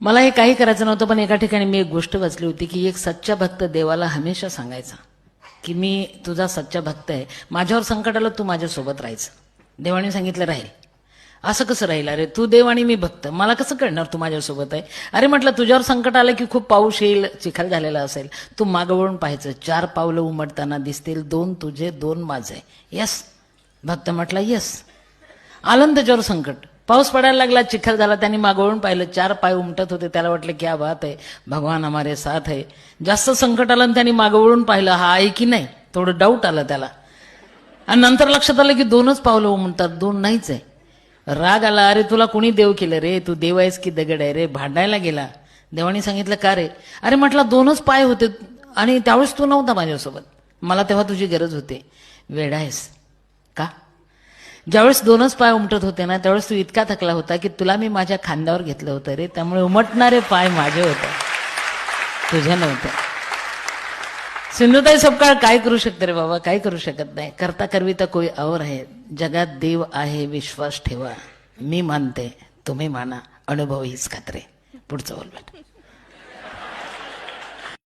मला हे काही करायचं नव्हतं पण एका ठिकाणी मी एक गोष्ट वाचली होती की एक सच्चा भक्त देवाला हमेशा सांगायचा की मी तुझा सच्चा भक्त आहे. माझ्यावर संकट आलं तू माझ्यासोबत राहायचं. देवाने सांगितलं राहील. असं कसं राहील? अरे तू देव आणि मी भक्त. मला कसं कळणार तू माझ्यासोबत आहे? अरे म्हटलं तुझ्यावर संकट आलं की खूप पाऊस येईल चिखल झालेला असेल. तू मागवळून पाहायचं. चार पावलं उमटताना दिसतील दोन तुझे दोन माझे. यस भक्त म्हटला यस आलं त्याच्यावर संकट? पाऊस पडायला लागला चिखल झाला त्यांनी मागवळून पाहिलं. चार पाय उमटत होते. त्याला वाटलं क्या बात आहे. भगवान हमारे साथ आहे जास्त संकट आलं आणि त्यांनी मागवळून पाहिलं. हा आहे की नाही? थोडं डाऊट आलं त्याला. आणि नंतर लक्षात आलं की दोनच पावलं उमटतात. दोन नाहीच आहे. राग आला अरे तुला कोणी देव केलं रे? तू देव आहेस की दगड आहे रे? भांडायला गेला. देवाने सांगितलं का रे? अरे म्हटलं दोनच पाय होते आणि त्यावेळेस तू नव्हता माझ्यासोबत. मला तेव्हा तुझी गरज होते. वेडा आहेस. का? ज्यावेळेस दोनच पाय उमटत होते ना त्यावेळेस तू इतका थकला होता की तुला मी माझ्या खांद्यावर घेतलं होतं रे. त्यामुळे उमटणारे पाय माझे होते. तुझ्या नव्हते. सिंधुताई सपकाळ काय करू शकते रे बाबा? काय करू शकत नाही. करता करविता कोई और आहे. जगात देव आहे विश्वास ठेवा. मी मानते तुम्ही माना. अनुभव हीच खात्रे पुढचं बोल बेटा